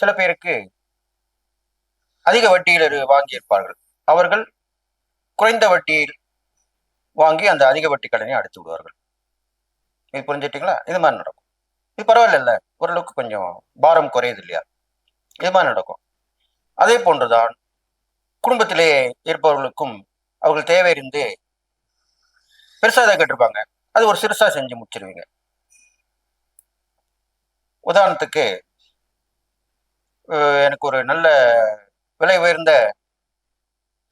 சில பேருக்கு அதிக வட்டியில் வாங்கியிருப்பார்கள். அவர்கள் குறைந்த வட்டியில் வாங்கி அந்த அதிக வட்டி கடனை அடைத்து விடுவார்கள். இது புரிஞ்சுட்டீங்களா? இது மாதிரி நடக்கும். இது பரவாயில்ல ஓரளவுக்கு கொஞ்சம் பாரம் குறையுது இல்லையா? இது மாதிரி நடக்கும். அதே போன்றுதான் குடும்பத்திலே இருப்பவர்களுக்கும் அவர்கள் தேவை இருந்து பெருசாக தான் கேட்டிருப்பாங்க. அது ஒரு சிறுசா செஞ்சு முடிச்சிருவீங்க. உதாரணத்துக்கு எனக்கு ஒரு நல்ல விலை உயர்ந்த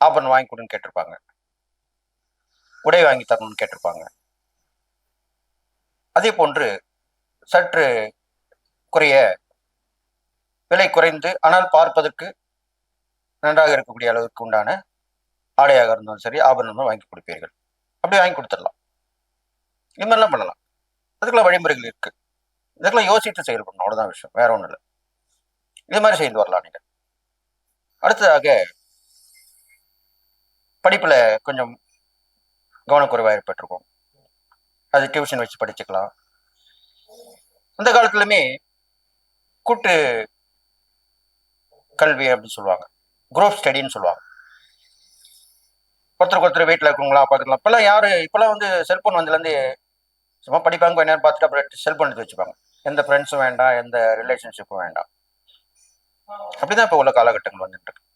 ஆபரணம் வாங்கி கொடுன்னு கேட்டிருப்பாங்க. உடை வாங்கி தரணும்னு கேட்டிருப்பாங்க. அதே போன்று சற்று குறைய விலை குறைந்து ஆனால் பார்ப்பதற்கு நன்றாக இருக்கக்கூடிய அளவுக்கு உண்டான ஆடையாக இருந்தாலும் சரி ஆபரணமும் வாங்கி கொடுப்பீர்கள். அப்படி வாங்கி கொடுத்துடலாம். இது மாதிரிலாம் பண்ணலாம். அதுக்கெல்லாம் வழிமுறைகள் இருக்குது இதுக்கெல்லாம் யோசித்து செயல்படணும். அவ்வளோதான் விஷயம். வேற ஒன்றும் இல்லை. இது மாதிரி செய்து வரலாம் நீங்க. அடுத்ததாக படிப்புல கொஞ்சம் கவனக்குறைவாக ஏற்பட்டிருக்கும். அது டியூஷன் வச்சு படிச்சுக்கலாம். அந்த காலத்துலயுமே கூட்டு கல்வி அப்படின்னு சொல்லுவாங்க. குரூப் ஸ்டடின்னு சொல்லுவாங்க. ஒருத்தருக்கு ஒருத்தர் வீட்டில் இருக்கவங்களா பார்த்துக்கலாம். இப்போல்லாம் யார் இப்போல்லாம் வந்து செல்ஃபோன் வந்ததுலேருந்து சும்மா படிப்பாங்க கொஞ்ச நேரம் பார்த்துட்டு அப்புறம் செல்ஃபோன் எடுத்து வச்சுப்பாங்க. எந்த ஃப்ரெண்ட்ஸும் வேண்டாம் எந்த ரிலேஷன்ஷிப்பும் வேண்டாம். அப்படிதான் இப்போ உள்ள காலகட்டங்கள் வந்துட்டு இருக்கு.